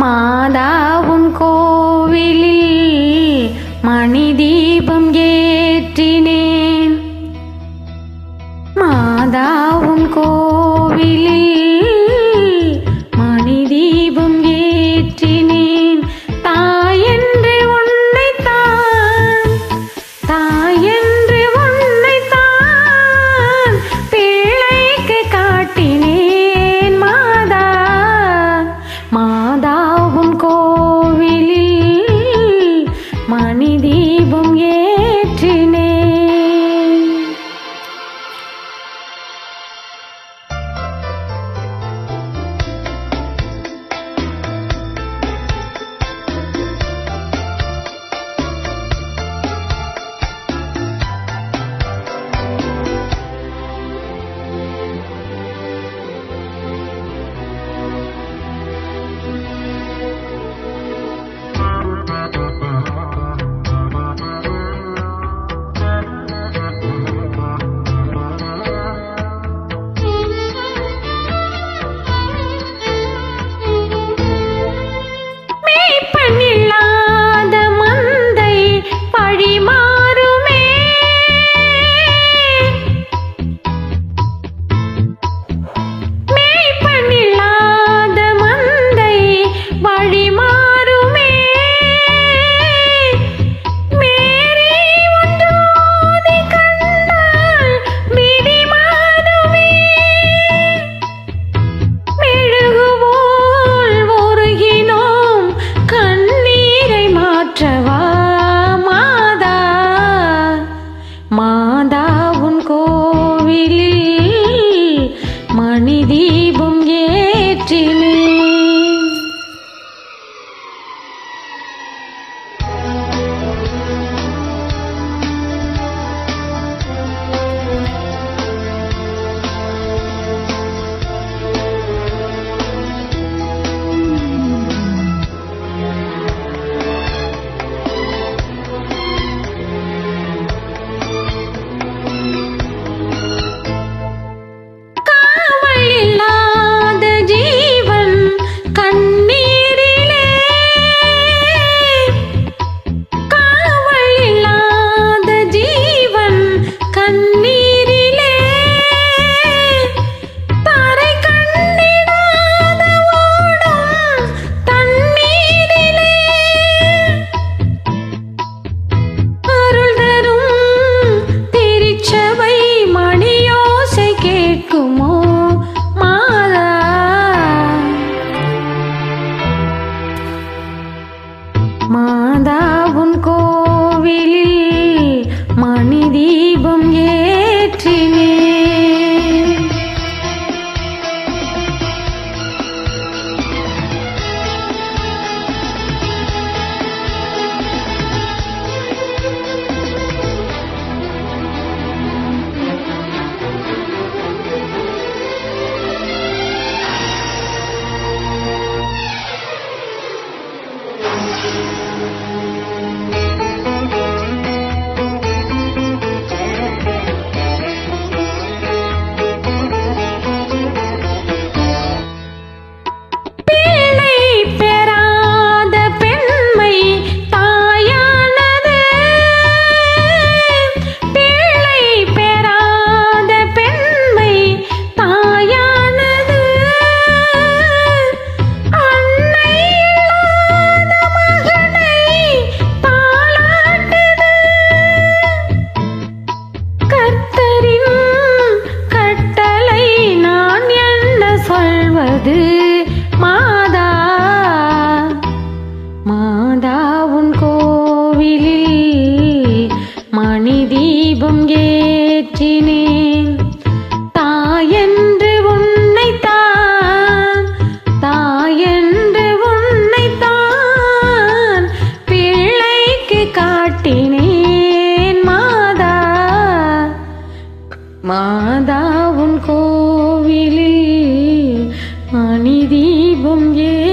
മാതാവും കോവിലിൽ മണിദീപം ഏറ്റിനേൻ മാതാവും കോവിലിൽ कुमो நிதீபம் ஏ